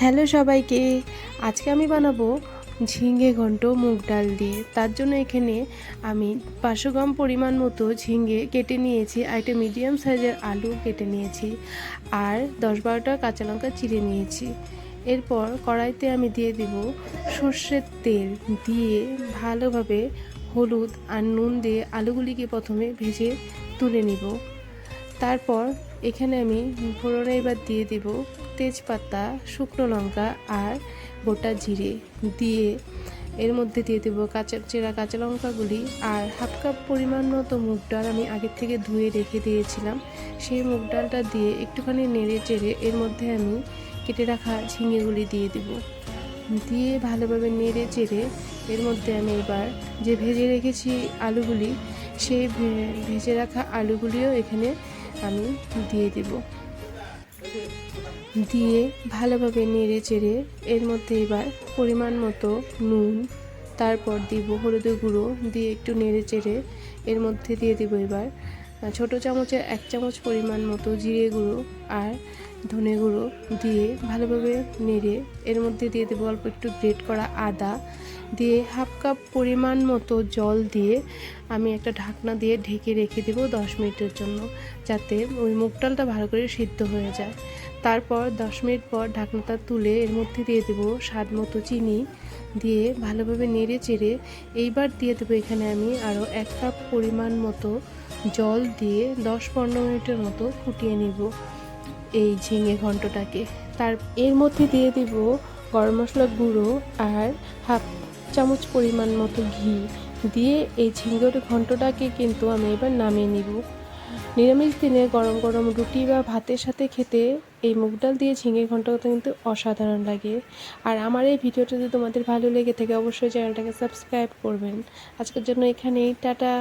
Hello সবাইকে, আজকে আমি বানাবো ঝিঙে ঘন্ট মুগ ডাল দিয়ে। তার জন্য এখানে আমি পাঁচশো গ্রাম পরিমাণ মতো ঝিঙে কেটে নিয়েছি আর একটা মিডিয়াম সাইজের আলু কেটে নিয়েছি আর দশ বারোটা কাঁচা লঙ্কা চিড়ে নিয়েছি। এরপর কড়াইতে আমি দিয়ে দিব সর্ষের তেল দিয়ে ভালোভাবে হলুদ আর নুন দিয়ে আলুগুলিকে প্রথমে ভেজে তুলে নিব। তারপর এখানে আমি ফোড়নে এবার দিয়ে দিব তেজপাতা, শুকনো লঙ্কা আর গোটা জিরে। দিয়ে এর মধ্যে দিয়ে দেবো কাঁচা, চেরা কাঁচা লঙ্কাগুলি আর হাফ কাপ পরিমাণ মতো মুগ ডাল আমি আগের থেকে ধুয়ে রেখে দিয়েছিলাম। সেই মুগ ডালটা দিয়ে একটুখানি নেড়ে চেড়ে এর মধ্যে আমি কেটে রাখা ঝিঙেগুলি দিয়ে দিব। দিয়ে ভালোভাবে নেড়ে চেড়ে এর মধ্যে আমি এবার যে ভেজে রেখেছি আলুগুলি, সেই ভেজে রাখা আলুগুলিও এখানে আমি দিয়ে দেব। দিয়ে ভালোভাবে নেড়ে চেড়ে এর মধ্যে এবার পরিমাণ মতো নুন, তারপর দিব হলুদের গুঁড়ো দিয়ে একটু নেড়ে চেড়ে এর মধ্যে দিয়ে দেব এবার ছোট চামচের এক চামচ পরিমাণ মতো জিরে গুঁড়ো আর ধনে গুঁড়ো দিয়ে ভালোভাবে নেড়ে এর মধ্যে দিয়ে দেবো অল্প একটু গ্রেট করা আদা। দিয়ে হাফ কাপ পরিমাণ মতো জল দিয়ে আমি একটা ঢাকনা দিয়ে ঢেকে রেখে দেবো দশ মিনিটের জন্য, যাতে ওই মুগ ডালটা ভালো করে সিদ্ধ হয়ে যায়। তারপর দশ মিনিট পর ঢাকনাটা তুলে এর মধ্যে দিয়ে দেবো স্বাদ মতো চিনি। দিয়ে ভালোভাবে নেড়ে চেড়ে এইবার দিয়ে দেবো এখানে আমি আরও এক কাপ পরিমাণ মতো জল দিয়ে দশ পনেরো মিনিটের মতো ফুটিয়ে নিব এই ঝিঙে ঘন্টটাকে। তার, এর মধ্যে দিয়ে দিব গরম মশলা গুঁড়ো আর হাফ চামচ পরিমাণ মতো ঘি। দিয়ে এই ঝিঙ্গের ঘন্টটাকে কিন্তু আমি এবার নামিয়ে নিব। নিরামিষ দিনে গরম গরম রুটি বা ভাতের সাথে খেতে এই মুগ ডাল দিয়ে ঝিঙে ঘন্টটা কিন্তু অসাধারণ লাগে। আর আমার এই ভিডিওটা যদি তোমাদের ভালো লেগে থাকে, অবশ্যই চ্যানেলটাকে সাবস্ক্রাইব করবেন। আজকের জন্য এখানেই, টাটা।